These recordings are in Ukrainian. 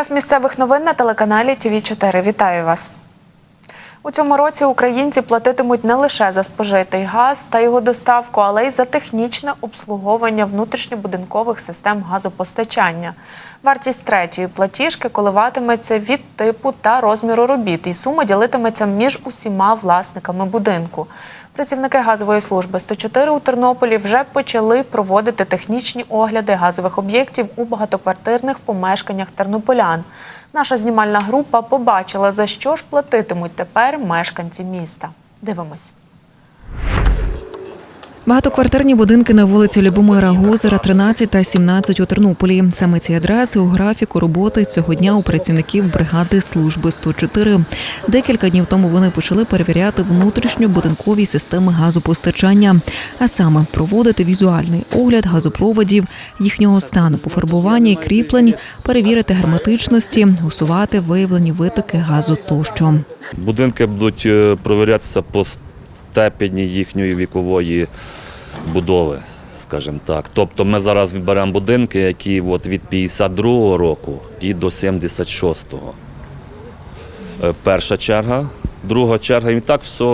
Час місцевих новин на телеканалі ТВ 4 Вітаю вас. У цьому році українці платитимуть не лише за спожитий газ та його доставку, але й за технічне обслуговування внутрішньобудинкових систем газопостачання. Вартість третьої платіжки коливатиметься від типу та розміру робіт, і сума ділитиметься між усіма власниками будинку. Працівники газової служби 104 у Тернополі вже почали проводити технічні огляди газових об'єктів у багатоквартирних помешканнях тернополян. Наша знімальна група побачила, за що ж платитимуть тепер мешканці міста. Дивимось. Багатоквартирні будинки на вулиці Любомира Гозера, 13 та 17 у Тернополі. Саме ці адреси у графіку роботи цього дня у працівників бригади служби 104. Декілька днів тому вони почали перевіряти внутрішньобудинкові системи газопостачання, а саме проводити візуальний огляд газопроводів, їхнього стану, пофарбування і кріплень, перевірити герметичності, усувати виявлені витоки газу тощо. Будинки будуть е, провірятися по степені їхньої вікової будови, скажімо так. Тобто ми зараз відберемо будинки, які от від 52-го року і до 76-го. Е, Перша черга, друга черга, і так все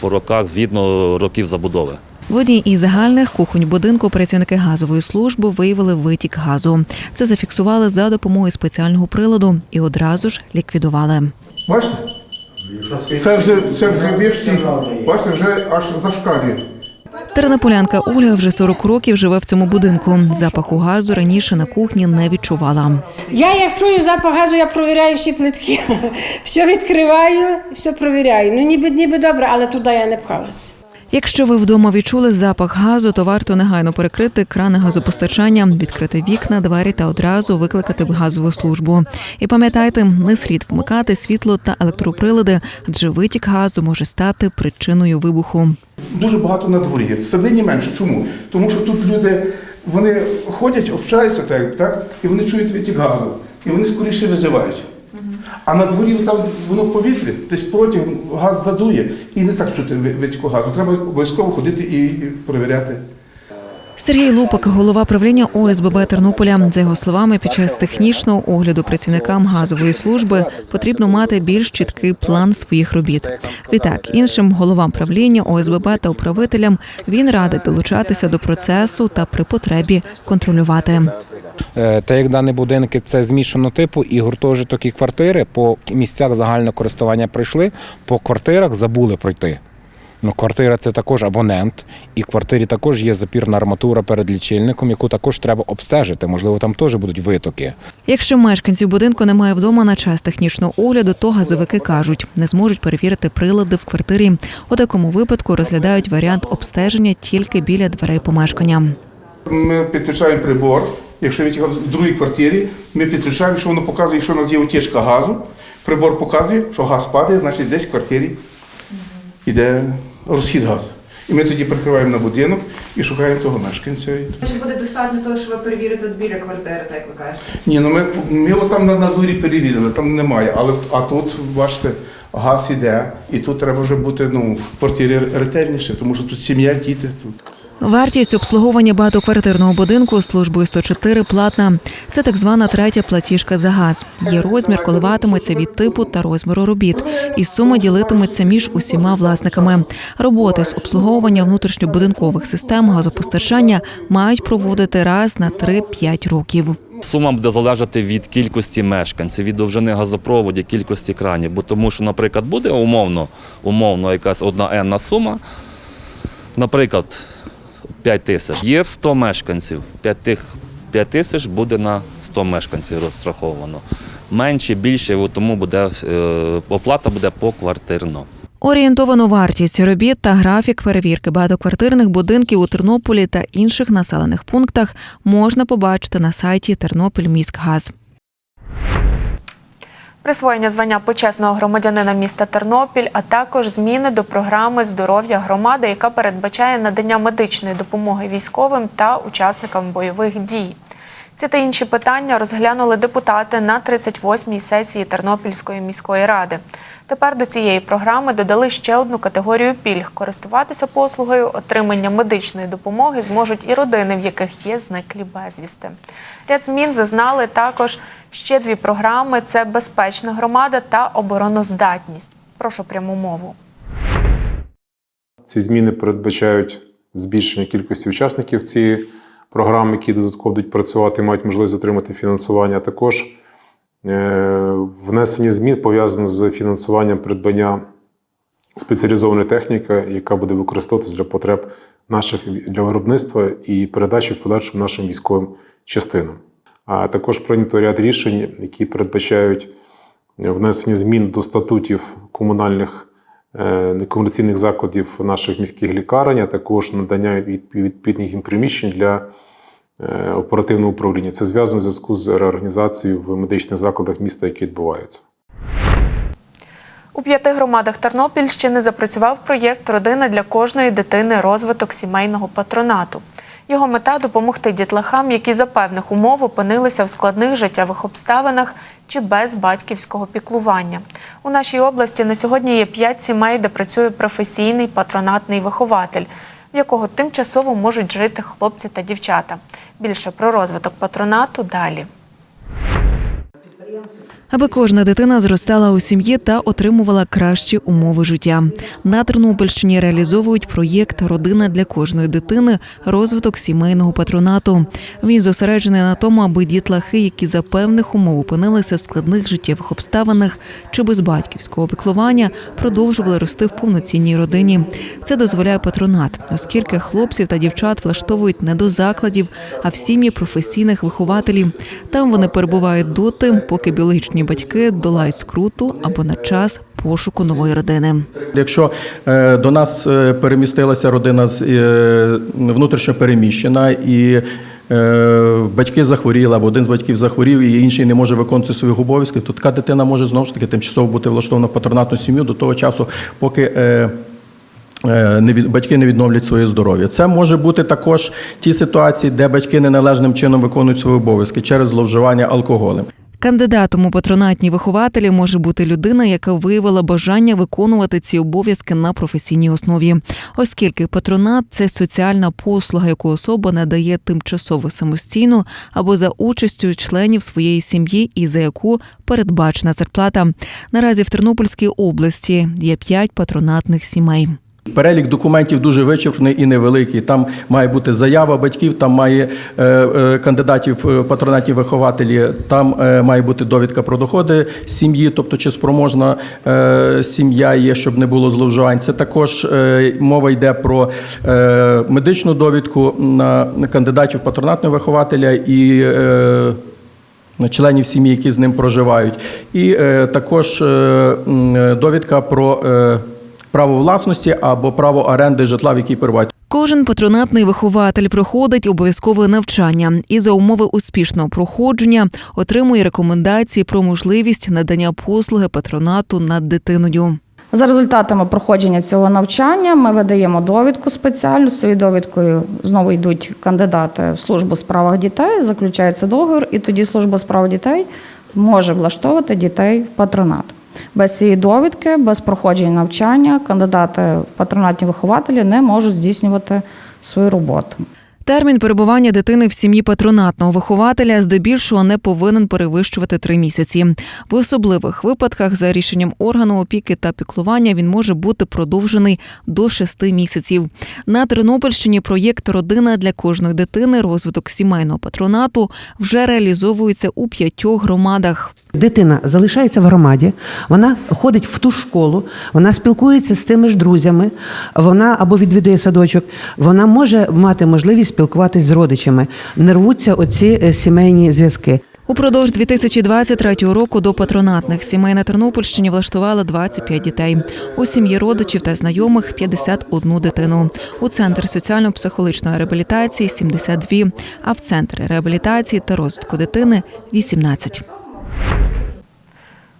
по роках згідно років забудови. В одній із загальних кухонь будинку працівники газової служби виявили витік газу. Це зафіксували за допомогою спеціального приладу і одразу ж ліквідували. Бачите? Це вже, це вже вірші. бачите, вже аж зашкалює. Тернополянка Оля вже 40 років живе в цьому будинку. Запаху газу раніше на кухні не відчувала. Я як чую запах газу, я провіряю всі плитки. Все відкриваю, все провіряю. Ну ніби ніби добре, але туди я не пхалася. Якщо ви вдома відчули запах газу, то варто негайно перекрити крани газопостачання, відкрити вікна, двері та одразу викликати газову службу. І пам'ятайте, не слід вмикати світло та електроприлади, адже витік газу може стати причиною вибуху. Дуже багато на дворі. є. Всередині менше. Чому? Тому що тут люди вони ходять, общаються так, так, і вони чують витік газу. І вони скоріше визивають. А на дворі там воно повітря, десь протягом газ задує і не так чути ви- витіку газу. Треба обов'язково ходити і перевіряти. Сергій Лупак, голова правління ОСББ Тернополя. За його словами, під час технічного огляду працівникам газової служби потрібно мати більш чіткий план своїх робіт. Відтак, іншим головам правління ОСББ та управителям він радить долучатися до процесу та при потребі контролювати. Е, Та як дані будинки це змішано типу і гуртожиток, і квартири по місцях загального користування прийшли, по квартирах забули пройти. Ну, квартира це також абонент, і в квартирі також є запірна арматура перед лічильником, яку також треба обстежити. Можливо, там теж будуть витоки. Якщо мешканців будинку немає вдома на час технічного огляду, то газовики кажуть, не зможуть перевірити прилади в квартирі. У такому випадку розглядають варіант обстеження тільки біля дверей помешкання. Ми підключаємо прибор. Якщо від в другій квартирі, ми підключаємо, що воно показує, що у нас є утічка газу. Прибор показує, що газ падає, значить десь в квартирі йде розхід газу. І ми тоді прикриваємо на будинок і шукаємо того мешканця. Чи буде достатньо того, що ви перевірите біля квартири, так як ви кажете? Ні, ну ми, ми от там на, на дворі перевірили, там немає. Але а тут, бачите, газ іде, і тут треба вже бути ну, в квартирі ретельніше, тому що тут сім'я, діти. Тут. Вартість обслуговування багатоквартирного будинку службою 104 платна. Це так звана третя платіжка за газ. Її розмір коливатиметься від типу та розміру робіт, і сума ділитиметься між усіма власниками. Роботи з обслуговування внутрішньобудинкових систем газопостачання мають проводити раз на 3-5 років. Сума буде залежати від кількості мешканців, від довжини газопроводів, кількості кранів. Бо тому що, наприклад, буде умовно, умовно якась одна енна сума, наприклад, 5 тисяч. Є 100 мешканців, 5 тих 5 тисяч буде на 100 мешканців розраховано. Менше, більше, тому буде е, оплата буде поквартирно. Орієнтовану вартість робіт та графік перевірки багатоквартирних будинків у Тернополі та інших населених пунктах можна побачити на сайті Тернопільміськгаз. Присвоєння звання почесного громадянина міста Тернопіль, а також зміни до програми здоров'я громади, яка передбачає надання медичної допомоги військовим та учасникам бойових дій. Ці та інші питання розглянули депутати на 38-й сесії Тернопільської міської ради. Тепер до цієї програми додали ще одну категорію пільг. Користуватися послугою отримання медичної допомоги зможуть і родини, в яких є зниклі безвісти. Ряд змін зазнали також Ще дві програми це безпечна громада та обороноздатність. Прошу пряму мову. Ці зміни передбачають збільшення кількості учасників цієї програми, які додатково будуть працювати, мають можливість отримати фінансування. Також внесення змін пов'язано з фінансуванням придбання спеціалізованої техніки, яка буде використовуватися для потреб наших для виробництва і передачі в подальшому нашим військовим частинам. А також прийнято ряд рішень, які передбачають внесення змін до статутів комунальних е, некомерційних закладів наших міських лікарень, а також надання відповідних приміщень для е, оперативного управління. Це зв'язано в зв'язку з реорганізацією в медичних закладах міста, які відбуваються. У п'яти громадах Тернопільщини запрацював проєкт Родина для кожної дитини розвиток сімейного патронату. Його мета допомогти дітлахам, які за певних умов опинилися в складних життєвих обставинах чи без батьківського піклування. У нашій області на сьогодні є п'ять сімей, де працює професійний патронатний вихователь, в якого тимчасово можуть жити хлопці та дівчата. Більше про розвиток патронату далі. Аби кожна дитина зростала у сім'ї та отримувала кращі умови життя. На Тернопільщині реалізовують проєкт Родина для кожної дитини розвиток сімейного патронату. Він зосереджений на тому, аби дітлахи, які за певних умов опинилися в складних життєвих обставинах чи без батьківського піклування, продовжували рости в повноцінній родині. Це дозволяє патронат, оскільки хлопців та дівчат влаштовують не до закладів, а в сім'ї професійних вихователів. Там вони перебувають доти, поки біологічні батьки долають скруту або на час пошуку нової родини. Якщо е, до нас е, перемістилася родина з е, внутрішньо переміщена і батьки захворіли, або один з батьків захворів, і інший не може виконувати своїх обов'язків, то така дитина може знову ж таки тимчасово бути влаштована в патронатну сім'ю до того часу, поки. батьки не відновлять своє здоров'я. Це може бути також ті ситуації, де батьки неналежним чином виконують свої обов'язки через зловживання алкоголем. Кандидатом у патронатні вихователі може бути людина, яка виявила бажання виконувати ці обов'язки на професійній основі, оскільки патронат це соціальна послуга, яку особа надає тимчасово самостійно або за участю членів своєї сім'ї, і за яку передбачена зарплата. Наразі в Тернопільській області є п'ять патронатних сімей. Перелік документів дуже вичерпний і невеликий. Там має бути заява батьків, там має е, е, кандидатів в патронатні вихователі, там е, має бути довідка про доходи сім'ї, тобто чи спроможна е, сім'я є, щоб не було зловживань. Це також е, мова йде про е, медичну довідку на кандидатів патронатного вихователя і. Е, членів сім'ї, які з ним проживають, і е, також е, е, довідка про е, право власності або право оренди житла, в якій перебувають. Кожен патронатний вихователь проходить обов'язкове навчання і за умови успішного проходження отримує рекомендації про можливість надання послуги патронату над дитиною. За результатами проходження цього навчання ми видаємо довідку спеціальну. З цією довідкою знову йдуть кандидати в службу справах дітей, заключається договір, і тоді служба у справах дітей може влаштовувати дітей в патронат. Без цієї довідки, без проходження навчання, кандидати патронатні вихователі не можуть здійснювати свою роботу. Термін перебування дитини в сім'ї патронатного вихователя здебільшого не повинен перевищувати три місяці. В особливих випадках, за рішенням органу опіки та піклування, він може бути продовжений до шести місяців. На Тернопільщині проєкт Родина для кожної дитини розвиток сімейного патронату вже реалізовується у п'ятьох громадах. Дитина залишається в громаді, вона ходить в ту школу, вона спілкується з тими ж друзями, вона або відвідує садочок, вона може мати можливість спілкуватись з родичами. Не рвуться оці е, сімейні зв'язки. Упродовж 2023 року до патронатних сімей на Тернопільщині влаштували 25 дітей. У сім'ї родичів та знайомих 51 дитину. У центр соціально-психологічної реабілітації 72, а в центр реабілітації та розвитку дитини 18.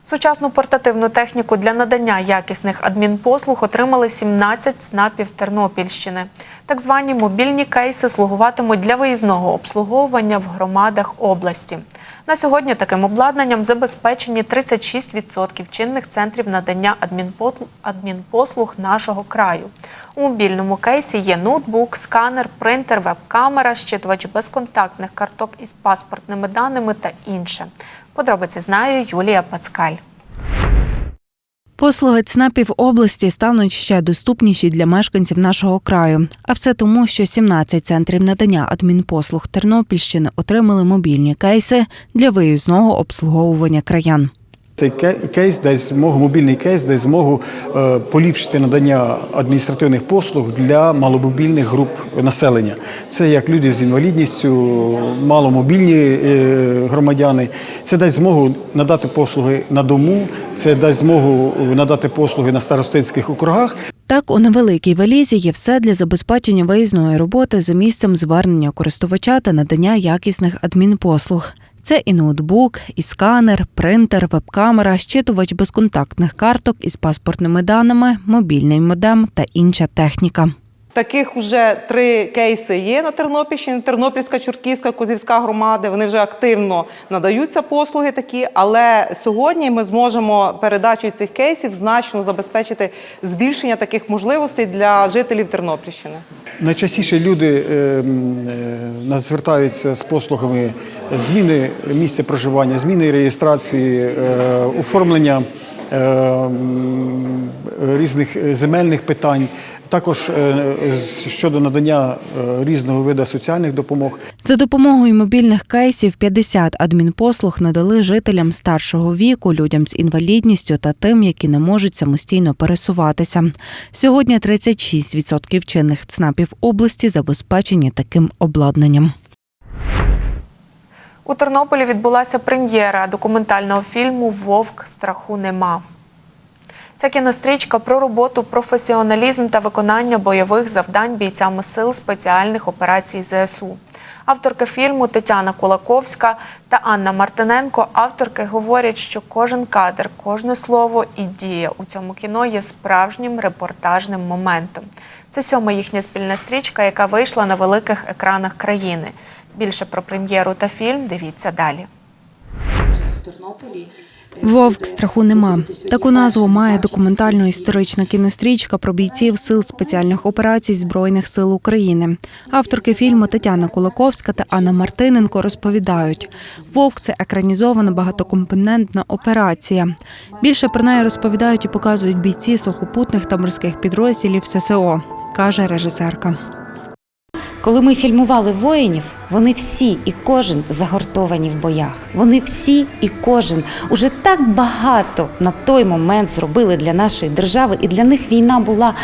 Сучасну портативну техніку для надання якісних адмінпослуг отримали 17 ЦНАПів Тернопільщини. Так звані мобільні кейси слугуватимуть для виїзного обслуговування в громадах області. На сьогодні таким обладнанням забезпечені 36% чинних центрів надання адмінпослуг нашого краю. У мобільному кейсі є ноутбук, сканер, принтер, веб-камера, щитувач безконтактних карток із паспортними даними та інше. Подробиці знає Юлія Пацкаль. Послуги ЦНАПів області стануть ще доступніші для мешканців нашого краю. А все тому, що 17 центрів надання адмінпослуг Тернопільщини отримали мобільні кейси для виїзного обслуговування краян. Цей кейс дасть змогу, мобільний кейс дасть змогу е, поліпшити надання адміністративних послуг для маломобільних груп населення. Це як люди з інвалідністю, маломобільні е, громадяни. Це дасть змогу надати послуги на дому, це дасть змогу надати послуги на старостинських округах. Так, у невеликій валізі є все для забезпечення виїзної роботи за місцем звернення користувача та надання якісних адмінпослуг. Це і ноутбук, і сканер, принтер, веб-камера, щитувач безконтактних карток із паспортними даними, мобільний модем та інша техніка. Таких вже три кейси є на Тернопільщині. Тернопільська, Чортківська, Козівська громади. Вони вже активно надаються послуги такі. Але сьогодні ми зможемо передачею цих кейсів значно забезпечити збільшення таких можливостей для жителів Тернопільщини. Найчастіше люди е, е, нас звертаються з послугами зміни місця проживання, зміни реєстрації, е, оформлення різних земельних питань, також е, щодо надання е, різного виду соціальних допомог. За допомогою мобільних кейсів 50 адмінпослуг надали жителям старшого віку, людям з інвалідністю та тим, які не можуть самостійно пересуватися. Сьогодні 36% чинних ЦНАПів області забезпечені таким обладнанням. У Тернополі відбулася прем'єра документального фільму Вовк страху нема. Ця кінострічка про роботу, професіоналізм та виконання бойових завдань бійцями сил спеціальних операцій ЗСУ. Авторки фільму Тетяна Кулаковська та Анна Мартиненко. Авторки говорять, що кожен кадр, кожне слово і дія у цьому кіно є справжнім репортажним моментом. Це сьома їхня спільна стрічка, яка вийшла на великих екранах країни. Більше про прем'єру та фільм дивіться далі. В Тернополі Вовк страху нема. Таку назву має документально-історична кінострічка про бійців сил спеціальних операцій Збройних сил України. Авторки фільму Тетяна Кулаковська та Анна Мартиненко розповідають: Вовк це екранізована багатокомпонентна операція. Більше про неї розповідають і показують бійці сухопутних та морських підрозділів ССО, каже режисерка. Коли ми фільмували воїнів, вони всі і кожен загортовані в боях. Вони всі і кожен уже так багато на той момент зробили для нашої держави, і для них війна була,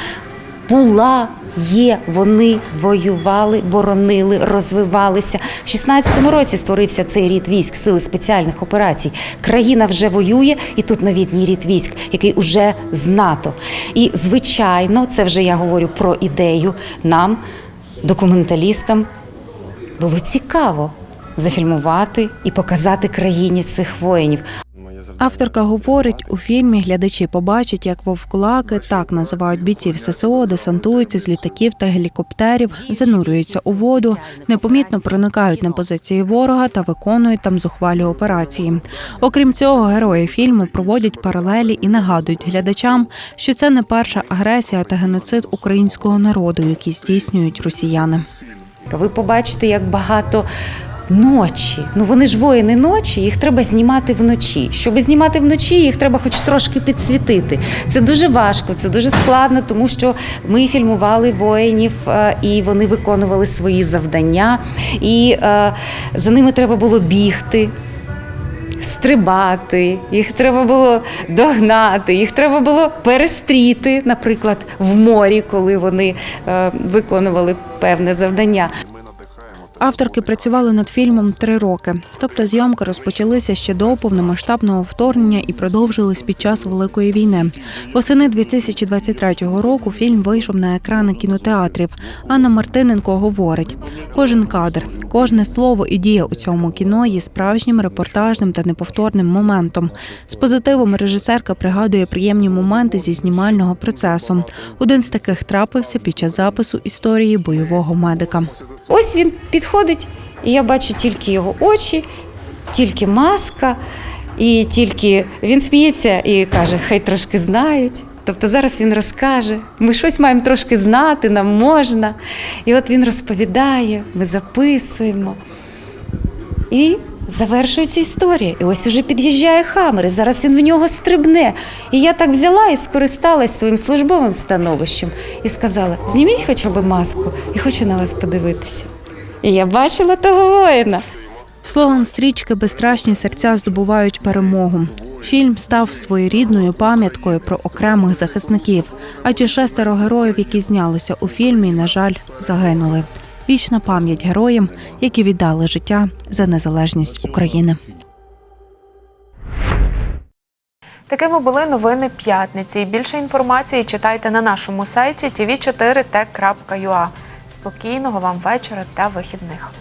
була. Є, вони воювали, боронили, розвивалися. В 16-му році створився цей рід військ Сили спеціальних операцій. Країна вже воює, і тут новітній рід військ, який уже з НАТО. І звичайно, це вже я говорю про ідею нам, документалістам, було цікаво зафільмувати і показати країні цих воїнів. Авторка говорить, у фільмі глядачі побачать, як вовкулаки, так називають бійців ССО, десантуються з літаків та гелікоптерів, занурюються у воду, непомітно проникають на позиції ворога та виконують там зухвалі операції. Окрім цього, герої фільму проводять паралелі і нагадують глядачам, що це не перша агресія та геноцид українського народу, які здійснюють росіяни. Ви побачите, як багато ночі. Ну вони ж воїни ночі, їх треба знімати вночі. Щоб знімати вночі, їх треба хоч трошки підсвітити. Це дуже важко, це дуже складно, тому що ми фільмували воїнів, е, і вони виконували свої завдання, і е, за ними треба було бігти. Стрибати, їх треба було догнати, їх треба було перестріти, наприклад, в морі, коли вони е, виконували певне завдання. Авторки працювали над фільмом три роки, тобто зйомки розпочалися ще до повномасштабного вторгнення і продовжились під час великої війни. Восени 2023 року фільм вийшов на екрани кінотеатрів. Анна Мартиненко говорить: кожен кадр, кожне слово і дія у цьому кіно є справжнім репортажним та неповторним моментом. З позитивом режисерка пригадує приємні моменти зі знімального процесу. Один з таких трапився під час запису історії бойового медика. Ось він підходить, і я бачу тільки його очі, тільки маска, і тільки він сміється і каже, хай трошки знають. Тобто зараз він розкаже, ми щось маємо трошки знати, нам можна. І от він розповідає, ми записуємо. І завершується історія. І ось уже під'їжджає Хамер, і зараз він в нього стрибне. І я так взяла і скористалась своїм службовим становищем і сказала: зніміть хоча б маску, і хочу на вас подивитися. І я бачила того воїна. Слоган стрічки Безстрашні серця здобувають перемогу. Фільм став своєрідною пам'яткою про окремих захисників, адже шестеро героїв, які знялися у фільмі, на жаль, загинули. Вічна пам'ять героям, які віддали життя за незалежність України. Такими були новини п'ятниці. Більше інформації читайте на нашому сайті tv4t.ua. Спокійного вам вечора та вихідних.